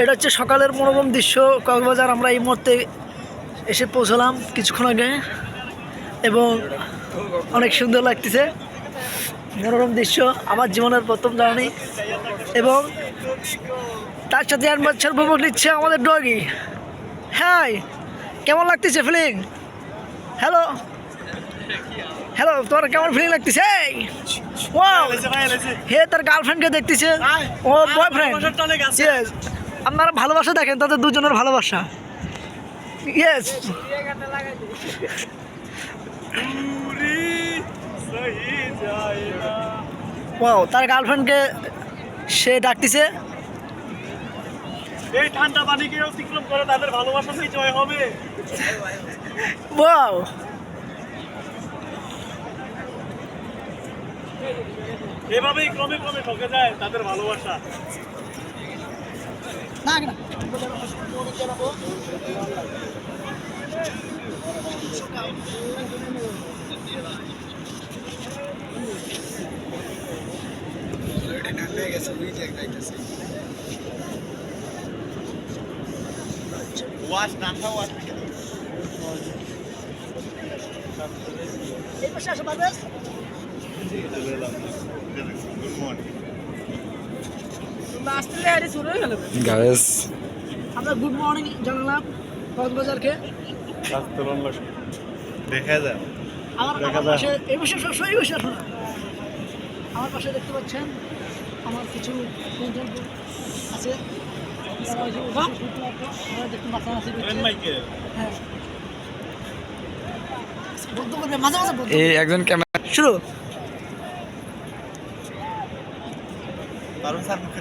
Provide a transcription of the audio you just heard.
এটা হচ্ছে সকালের মনোরম দৃশ্য। কক্সবাজার আমরা এই মুহূর্তে এসে পৌঁছলাম কিছুক্ষণ আগে এবং অনেক সুন্দর লাগতেছে। মনোরম দৃশ্য, আমার জীবনের প্রথম জার্নি এবং তার সাথে এক বাচ্চার উপভোগ নিচ্ছে আমাদের ডগি হ্যাঁ কেমন লাগতেছে ফিলিং হ্যালো হ্যালো তোমার কেমন ফিলিং লাগতেছে? ওয়াও হে তার গার্লফ্রেন্ডকে দেখতেছে? ও বয়ফ্রেন্ড আপনারা ভালোবাসা দেখেন তাদের দুজনের ভালোবাসা। ইয়েস ওয়াও তার গার্লফ্রেন্ডকে সে ডাকতেছে। এই ঠান্ডা পানিকে অতিক্রম করে তাদের ভালোবাসা জয় হবে? ওয়াও এভাবেই ক্রমে ক্রমে ঠকে যায় তাদের ভালোবাসা। Wash wash good morning guys আমরা গুড মর্নিং জানালাম কক্সবাজারকে। দেখা যায় আমার দেখা আমার যায়। পাশে এই বসে সবসময় এই বসে আমার পাশে দেখতে পাচ্ছেন আমার কিছু বন্ধু আছে। তারা ওই যে বসে শুনতে পারতো। ওরা দেখতে নাচানাচি করছে। মাইকে হ্যাঁ বন্ধু করবে মাঝে মাঝে বন্ধু এই একজন ক্যামেরা শুরু বারণ স্যার মুখে